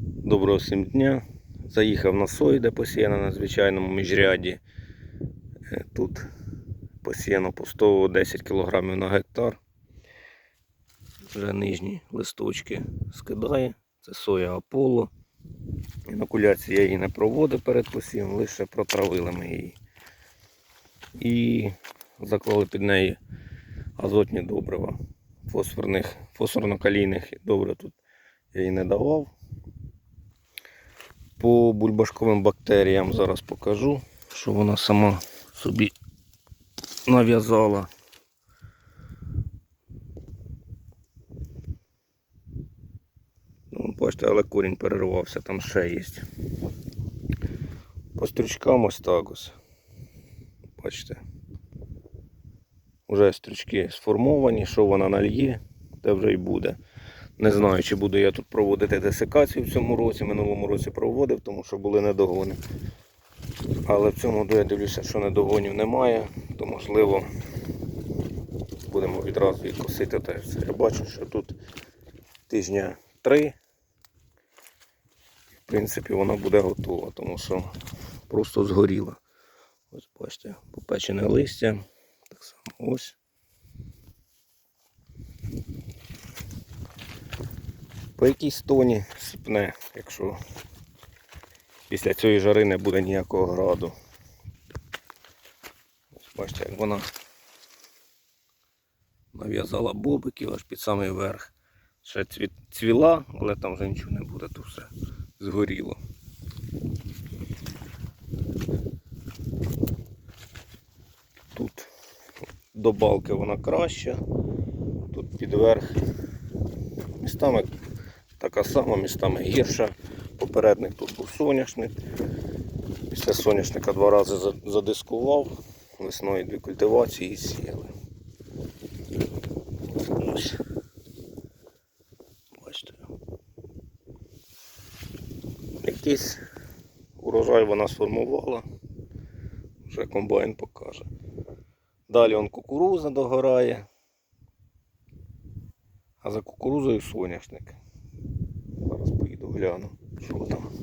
Доброго всім дня. Заїхав на сою, де посіяно на звичайному міжряді. Е, Тут посіяно по 110 кг на гектар. Вже нижні листочки скидає. Це соя Аполло. Інокуляції я її не проводив перед посівом, лише протравили ми її. І заклали під неї азотні добрива. Фосфорно-калійних добрив тут я їй не давав. По бульбашковим бактеріям зараз покажу, що вона сама собі нав'язала. Ну, бачите, але корінь перервався, там ще є. По стрючкам ось так ось. Бачите. Уже стрючки сформовані, що вона нальє, те вже й буде. Не знаю, чи буду я тут проводити десикацію в цьому році. Минулому році проводив, тому що були недогони. Але в цьому я дивлюся, що недогонів немає, то можливо будемо відразу і косити все. Я бачу, що тут тижня три. В принципі, вона буде готова, тому що просто згоріла. Ось бачите, попечене листя. Так само ось. По якійсь тоні сипне, якщо після цієї жари не буде ніякого граду. Бачите, як вона нав'язала бобиків аж під самий верх. Ще цвіла, але там вже нічого не буде, то все згоріло. Тут до балки вона краща, тут під верх містами така сама, містами гірша. Попередник тут був соняшник. Після соняшника два рази задискував, весною дві культивації і сіяли. Бачите. Якийсь урожай вона сформувала. Вже комбайн покаже. Далі он кукуруза догорає. А за кукурузою соняшник. Гляну, що там.